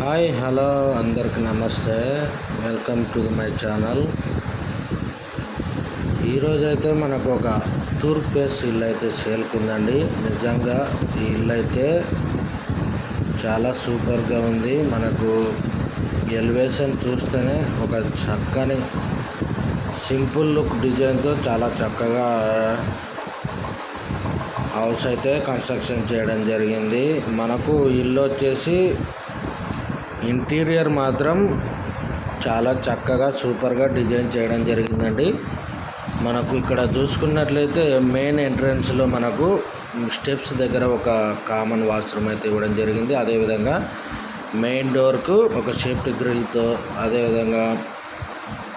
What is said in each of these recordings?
Hi hello అందరికి నమస్తే. Welcome to my channel. ఈరోజైతే మనకు ఒక తూర్పు ప్లేస్ ఇల్లు అయితే సేల్కుందండి నిజంగా ఈ ఇల్లు అయితే చాలా సూపర్గా ఉంది. మనకు ఎలివేషన్ చూస్తేనే ఒక చక్కని సింపుల్ లుక్ డిజైన్తో చాలా చక్కగా హౌస్ అయితే కన్స్ట్రక్షన్ చేయడం జరిగింది. మనకు ఇల్లు వచ్చేసి ఇంటీరియర్ మాత్రం చాలా చక్కగా సూపర్గా డిజైన్ చేయడం జరిగిందండి. మనకు ఇక్కడ చూసుకున్నట్లయితే మెయిన్ ఎంట్రన్స్లో మనకు స్టెప్స్ దగ్గర ఒక కామన్ వాష్రూమ్ అయితే ఇవ్వడం జరిగింది. అదేవిధంగా మెయిన్ డోర్కు ఒక సేఫ్టీ గ్రిల్తో అదేవిధంగా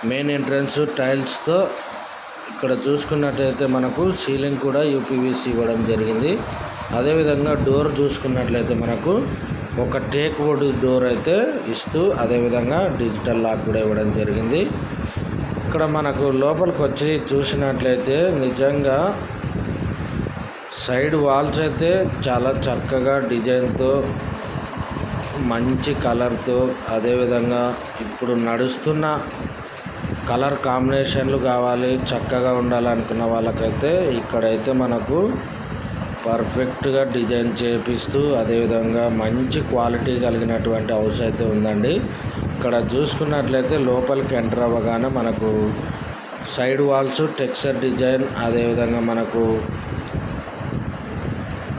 మెయిన్ ఎంట్రన్స్ టైల్స్తో ఇక్కడ చూసుకున్నట్లయితే మనకు సీలింగ్ కూడా యూపీవీసీ ఇవ్వడం జరిగింది. అదేవిధంగా డోర్ చూసుకున్నట్లయితే మనకు ఒక టేక్ వుడ్ డోర్ అయితే ఇస్తూ అదేవిధంగా డిజిటల్ లాక్ కూడా ఇవ్వడం జరిగింది. ఇక్కడ మనకు లోపలికి వచ్చి చూసినట్లయితే నిజంగా సైడ్ వాల్స్ అయితే చాలా చక్కగా డిజైన్తో మంచి కలర్తో అదేవిధంగా ఇప్పుడు నడుస్తున్న కలర్ కాంబినేషన్లు కావాలి చక్కగా ఉండాలనుకున్న వాళ్ళకైతే ఇక్కడైతే మనకు పర్ఫెక్ట్గా డిజైన్ చేపిస్తూ అదేవిధంగా మంచి క్వాలిటీ కలిగినటువంటి హౌస్ అయితే ఉందండి. ఇక్కడ చూసుకున్నట్లయితే లోపలికి ఎంటర్ అవ్వగానే మనకు సైడ్ వాల్స్ టెక్స్చర్ డిజైన్ అదేవిధంగా మనకు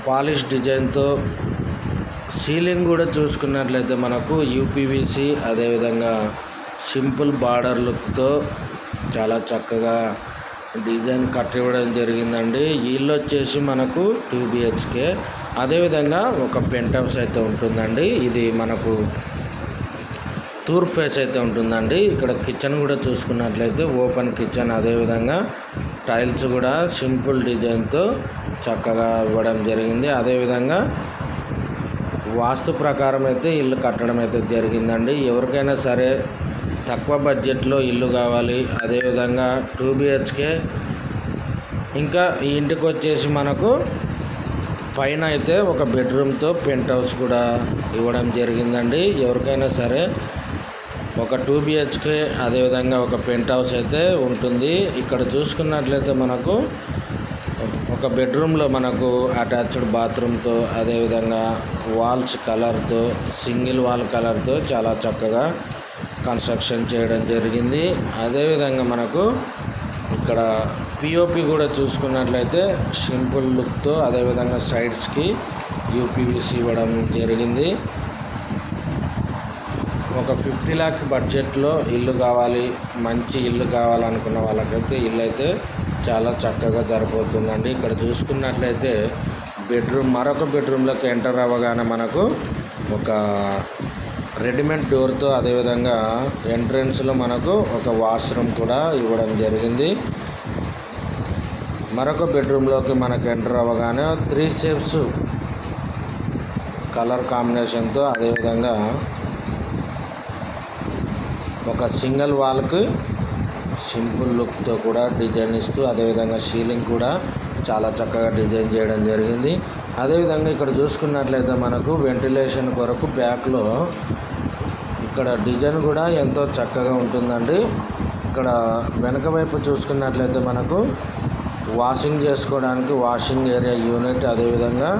పాలిష్ డిజైన్తో సీలింగ్ కూడా చూసుకున్నట్లయితే మనకు యూపీవీసీ అదేవిధంగా సింపుల్ బార్డర్ లుక్తో చాలా చక్కగా డిజైన్ కట్ ఇవ్వడం జరిగిందండి. ఇల్లు వచ్చేసి మనకు టూ బిహెచ్కే. అదేవిధంగా ఒక పెంట్ హౌస్ అయితే ఉంటుందండి. ఇది మనకు టూర్ ఫేస్ అయితే ఉంటుందండి. ఇక్కడ కిచెన్ కూడా చూసుకున్నట్లయితే ఓపెన్ కిచెన్ అదేవిధంగా టైల్స్ కూడా సింపుల్ డిజైన్తో చక్కగా ఇవ్వడం జరిగింది. అదేవిధంగా వాస్తు ప్రకారం అయితే ఇల్లు కట్టడం అయితే జరిగిందండి. ఎవరికైనా సరే తక్కువ బడ్జెట్లో ఇల్లు కావాలి. అదేవిధంగా టూ బిహెచ్కే ఇంకా ఈ ఇంటికి వచ్చేసి మనకు పైన అయితే ఒక బెడ్రూమ్తో పెంట్ హౌస్ కూడా ఇవ్వడం జరిగిందండి. ఎవరికైనా సరే ఒక టూ బిహెచ్కే అదేవిధంగా ఒక పెంట్ హౌస్ అయితే ఉంటుంది. ఇక్కడ చూసుకున్నట్లయితే మనకు ఒక బెడ్రూమ్లో మనకు అటాచ్డ్ బాత్రూమ్తో అదేవిధంగా వాల్స్ కలర్తో సింగిల్ వాల్ కలర్తో చాలా చక్కగా కన్స్ట్రక్షన్ చేయడం జరిగింది. అదేవిధంగా మనకు ఇక్కడ పిఓపి కూడా చూసుకున్నట్లయితే సింపుల్ లుక్తో అదేవిధంగా సైడ్స్కి యూపీవీసీ ఇవ్వడం జరిగింది. ఒక ఫిఫ్టీ ల్యాక్ బడ్జెట్లో ఇల్లు కావాలి మంచి ఇల్లు కావాలనుకున్న వాళ్ళకైతే ఇల్లు అయితే చాలా చక్కగా సరిపోతుందండి. ఇక్కడ చూసుకున్నట్లయితే బెడ్రూమ్ మరొక బెడ్రూమ్లోకి ఎంటర్ అవ్వగానే మనకు ఒక రెడీమేడ్ డోర్తో అదేవిధంగా ఎంట్రన్స్లో మనకు ఒక వాష్రూమ్ కూడా ఇవ్వడం జరిగింది. మరొక బెడ్రూమ్లోకి మనకు ఎంటర్ అవ్వగానే త్రీ షేప్స్ కలర్ కాంబినేషన్తో అదేవిధంగా ఒక సింగిల్ వాల్కి సింపుల్ లుక్తో కూడా డిజైన్ ఇస్తూ అదేవిధంగా సీలింగ్ కూడా చాలా చక్కగా డిజైన్ చేయడం జరిగింది. అదేవిధంగా ఇక్కడ చూసుకున్నట్లయితే మనకు వెంటిలేషన్ కొరకు బ్యాక్లో ఇక్కడ డిజైన్ కూడా ఎంతో చక్కగా ఉంటుందండి. ఇక్కడ వెనక వైపు చూసుకున్నట్లయితే మనకు వాషింగ్ చేసుకోవడానికి వాషింగ్ ఏరియా యూనిట్ అదేవిధంగా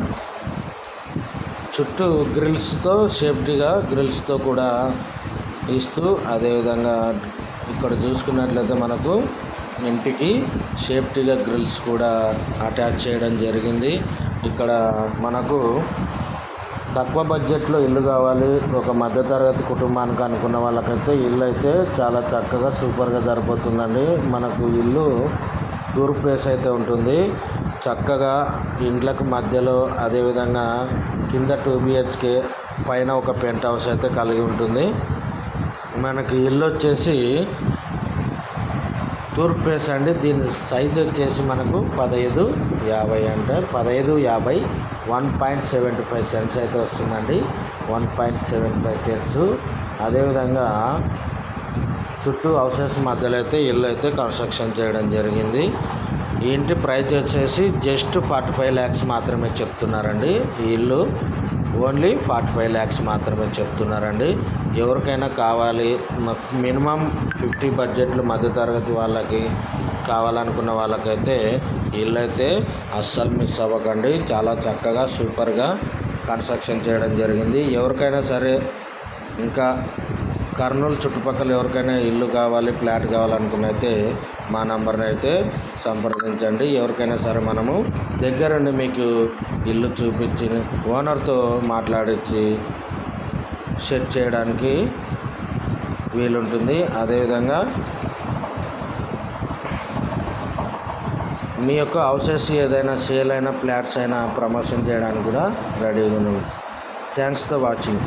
చుట్టూ గ్రిల్స్తో సేఫ్టీగా గ్రిల్స్తో కూడా ఇస్తూ అదేవిధంగా ఇక్కడ చూసుకున్నట్లయితే మనకు ఇంటికి సేఫ్టీగా గ్రిల్స్ కూడా అటాచ్ చేయడం జరిగింది. ఇక్కడ మనకు తక్కువ బడ్జెట్లో ఇల్లు కావాలి. ఒక మధ్యతరగతి కుటుంబానికి అనుకున్న వాళ్ళకైతే ఇల్లు అయితే చాలా చక్కగా సూపర్గా సరిపోతుందండి. మనకు ఇల్లు తూర్పు ప్లేస్ అయితే ఉంటుంది. చక్కగా ఇంట్లకు మధ్యలో అదేవిధంగా కింద టూ బిహెచ్కే పైన ఒక పెంట్ హౌస్ అయితే కలిగి ఉంటుంది. మనకి ఇల్లు వచ్చేసి తూర్పు ఫేస్ అండి. దీని సైజ్ వచ్చేసి మనకు పదహైదు యాభై అంటే పదహైదు యాభై one point seventy five cents అయితే వస్తుందండి. One point seventy five cents అదేవిధంగా చుట్టూ హౌసెస్ మధ్యలో అయితే ఇల్లు అయితే కన్స్ట్రక్షన్ చేయడం జరిగింది. ఈ ఇంటి ప్రైస్ వచ్చేసి జస్ట్ ఫార్టీ ఫైవ్ ల్యాక్స్ మాత్రమే చెప్తున్నారండి ఈ ఇల్లు. ఓన్లీ ఫార్టీ ఫైవ్ ల్యాక్స్ మాత్రమే చెప్తున్నారండి. ఎవరికైనా కావాలి మినిమం ఫిఫ్టీ బడ్జెట్లు మధ్యతరగతి వాళ్ళకి కావాలనుకున్న వాళ్ళకైతే ఇల్లు అయితే అస్సలు మిస్ అవ్వకండి. చాలా చక్కగా సూపర్గా కన్స్ట్రక్షన్ చేయడం జరిగింది. ఎవరికైనా సరే ఇంకా కర్నూలు చుట్టుపక్కల ఎవరికైనా ఇల్లు కావాలి ఫ్లాట్ కావాలనుకున్న అయితే మా నంబర్ని అయితే సంప్రదించండి. ఎవరికైనా సరే మనము దగ్గరుండి మీకు ఇల్లు చూపించి ఓనర్తో మాట్లాడించి సెట్ చేయడానికి వీలుంటుంది. అదేవిధంగా మీ యొక్క హౌసెస్ ఏదైనా సేల్ అయినా ఫ్లాట్స్ అయినా ప్రమోషన్ చేయడానికి కూడా రెడీగా ఉన్నాం థ్యాంక్స్ ఫర్ వాచింగ్.